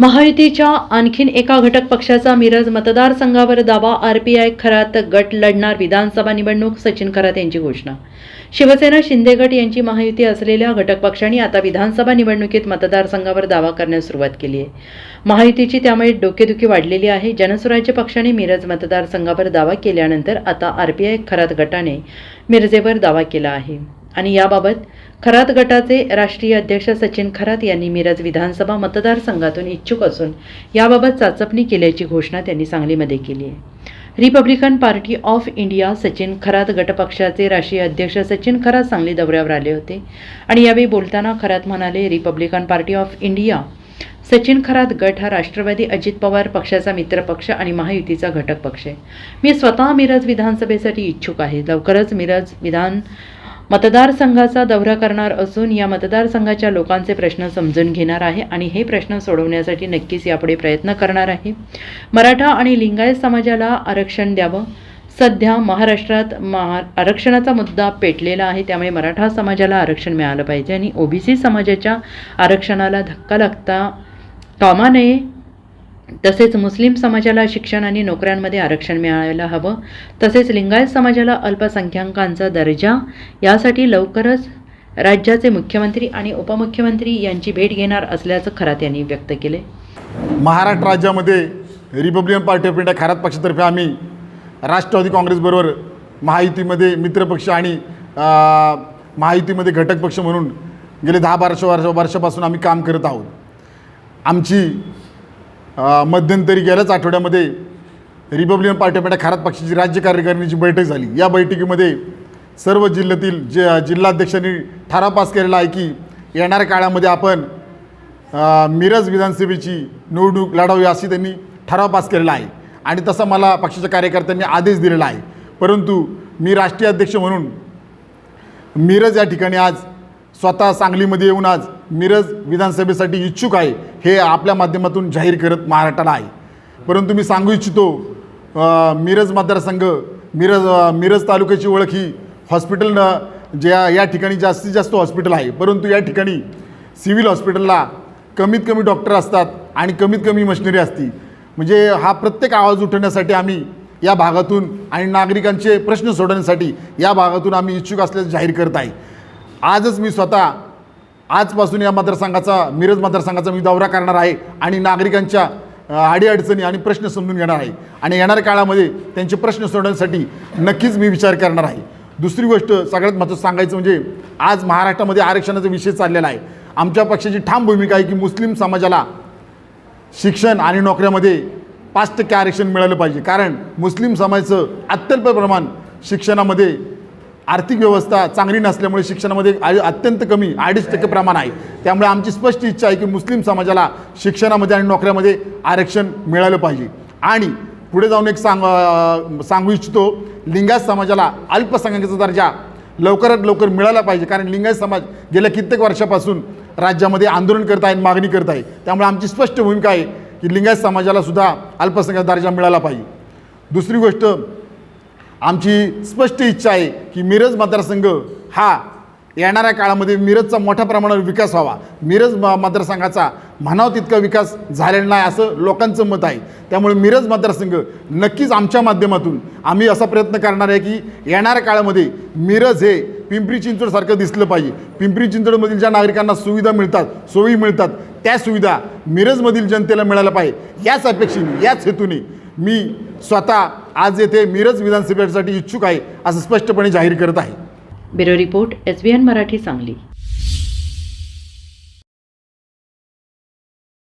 महायुतीच्या आणखीन एका घटक पक्षाचा मिरज मतदारसंघावर दावा आरपीआय खरात गट लढणार विधानसभा निवडणूक सचिन खरात यांची घोषणा. शिवसेना शिंदे गट यांची महायुती असलेल्या घटक पक्षांनी आता विधानसभा निवडणुकीत मतदारसंघावर दावा करण्यास सुरुवात केली आहे. महायुतीची त्यामुळे डोकेदुखी वाढलेली आहे. जनसुराज्य पक्षाने मिरज मतदारसंघावर दावा केल्यानंतर आता आरपीआय खरात गटाने मिरजेवर दावा केला आहे. आणि याबाबत खरात गटाचे राष्ट्रीय अध्यक्ष सचिन खरात यांनी मिरज विधानसभा मतदारसंघातून इच्छुक असून याबाबत चाचपणी केल्याची घोषणा त्यांनी सांगलीमध्ये केली आहे. Republican party of India Sachin Kharat गटपक्षाचे राष्ट्रीय अध्यक्ष सचिन खरात सांगली दौऱ्यावर आले होते. आणि यावेळी बोलताना खरात म्हणाले Republican party of India Sachin Kharat गट हा राष्ट्रवादी अजित पवार पक्षाचा मित्रपक्ष आणि महायुतीचा घटक पक्ष आहे. मी स्वतः मिरज विधानसभेसाठी इच्छुक आहे. लवकरच मिरज विधान मतदारसंघाचा दौरा करणार असून या मतदारसंघाच्या लोकांचे प्रश्न समजून घेणार आहे आणि हे प्रश्न सोडवण्यासाठी नक्कीच यापुढे प्रयत्न करणार आहे. मराठा आणि लिंगायत समाजाला आरक्षण द्यावं. सध्या महाराष्ट्रात महा आरक्षणाचा मुद्दा पेटलेला आहे. त्यामुळे मराठा समाजाला आरक्षण मिळालं पाहिजे आणि ओबीसी समाजाच्या आरक्षणाला धक्का लागता कामा नये. तसेच मुस्लिम समाजाला शिक्षण आणि नोकऱ्यांमध्ये आरक्षण मिळायला हवं. तसेच लिंगायत समाजाला अल्पसंख्याकांचा दर्जा. यासाठी लवकरच राज्याचे मुख्यमंत्री आणि उपमुख्यमंत्री यांची भेट घेणार असल्याचं खरात यांनी व्यक्त केले महाराष्ट्र राज्यामध्ये Republican party of India Kharat पक्षातर्फे आम्ही राष्ट्रवादी काँग्रेसबरोबर महायुतीमध्ये मित्रपक्ष आणि महायुतीमध्ये घटक पक्ष म्हणून गेले दहा बाराशे वर्ष वर्षापासून आम्ही काम करत आहोत. आमची मध्यंतरी गेल्याच आठवड्यामध्ये रिपब्लिकन पार्टी ऑफ इंडिया पक्षाची राज्य कार्यकारिणीची बैठक झाली. या बैठकीमध्ये सर्व जिल्ह्यातील जे जिल्हाध्यक्षांनी ठराव पास केलेला आहे की येणाऱ्या काळामध्ये आपण मिरज विधानसभेची निवडणूक लढावी अशी त्यांनी ठराव पास केलेला आहे. आणि तसा मला पक्षाच्या कार्यकर्त्यांनी आदेश दिलेला आहे. परंतु मी राष्ट्रीय अध्यक्ष म्हणून मिरज या ठिकाणी आज स्वतः सांगलीमध्ये येऊन आज मिरज विधानसभेसाठी इच्छुक आहे हे आपल्या माध्यमातून जाहीर करत महाराष्ट्राला आहे. परंतु मी सांगू इच्छितो मिरज मतदारसंघ मिरज मिरज तालुक्याची ओळख ही हॉस्पिटल ज्या या ठिकाणी जास्तीत जास्त हॉस्पिटल आहे. परंतु या ठिकाणी सिव्हिल हॉस्पिटलला कमीत कमी डॉक्टर असतात आणि कमीत कमी मशिनरी असती. म्हणजे हा प्रत्येक आवाज उठवण्यासाठी आम्ही या भागातून आणि नागरिकांचे प्रश्न सोडवण्यासाठी या भागातून आम्ही इच्छुक असल्याचं जाहीर करत आहे. आजच मी स्वतः आजपासून या मतदारसंघाचा मिरज मतदारसंघाचा मी दौरा करणार आहे आणि नागरिकांच्या अडीअडचणी आणि प्रश्न समजून घेणार आहे. आणि येणाऱ्या काळामध्ये त्यांचे प्रश्न सोडवण्यासाठी नक्कीच मी विचार करणार आहे. दुसरी गोष्ट सगळ्यात महत्त्वाचं सांगायचं म्हणजे आज महाराष्ट्रामध्ये आरक्षणाचा विषय चाललेला आहे. आमच्या पक्षाची ठाम भूमिका आहे की मुस्लिम समाजाला शिक्षण आणि नोकऱ्यामध्ये पाच टक्के आरक्षण मिळालं पाहिजे. कारण मुस्लिम समाजाचं अत्यल्प प्रमाण शिक्षणामध्ये आर्थिक व्यवस्था चांगली नसल्यामुळे शिक्षणामध्ये अत्यंत कमी अडीच टक्के प्रमाण आहे. त्यामुळे आमची स्पष्ट इच्छा आहे की मुस्लिम समाजाला शिक्षणामध्ये आणि नोकऱ्यामध्ये आरक्षण मिळालं पाहिजे. आणि पुढे जाऊन एक सांग सांगू इच्छितो लिंगायत समाजाला अल्पसंख्याकाचा दर्जा लवकरात लवकर मिळाला पाहिजे. कारण लिंगायत समाज गेल्या कित्येक वर्षापासून राज्यामध्ये आंदोलन करत आहे मागणी करत आहे. त्यामुळे आमची स्पष्ट भूमिका आहे की लिंगायत समाजाला सुद्धा अल्पसंख्याक दर्जा मिळाला पाहिजे. दुसरी गोष्ट आमची स्पष्ट इच्छा आहे की मिरज मतदारसंघ हा येणाऱ्या काळामध्ये मिरजचा मोठ्या प्रमाणावर विकास व्हावा. मिरज म मतदारसंघाचा म्हणावा तितका विकास झालेला नाही असं लोकांचं मत आहे. त्यामुळे मिरज मतदारसंघ नक्कीच आमच्या माध्यमातून आम्ही असा प्रयत्न करणार आहे की येणाऱ्या काळामध्ये मिरज हे पिंपरी चिंचवडसारखं दिसलं पाहिजे. पिंपरी चिंचवडमधील ज्या नागरिकांना सुविधा मिळतात सोयी मिळतात त्या सुविधा मिरजमधील जनतेला मिळायला पाहिजे. याच अपेक्षेने याच हेतूने मी स्वतः आज येथे मिरज विधानसभेसाठी इच्छुक आहे असं स्पष्टपणे जाहीर करत आहे. Bureau report S B N Marathi Sangli.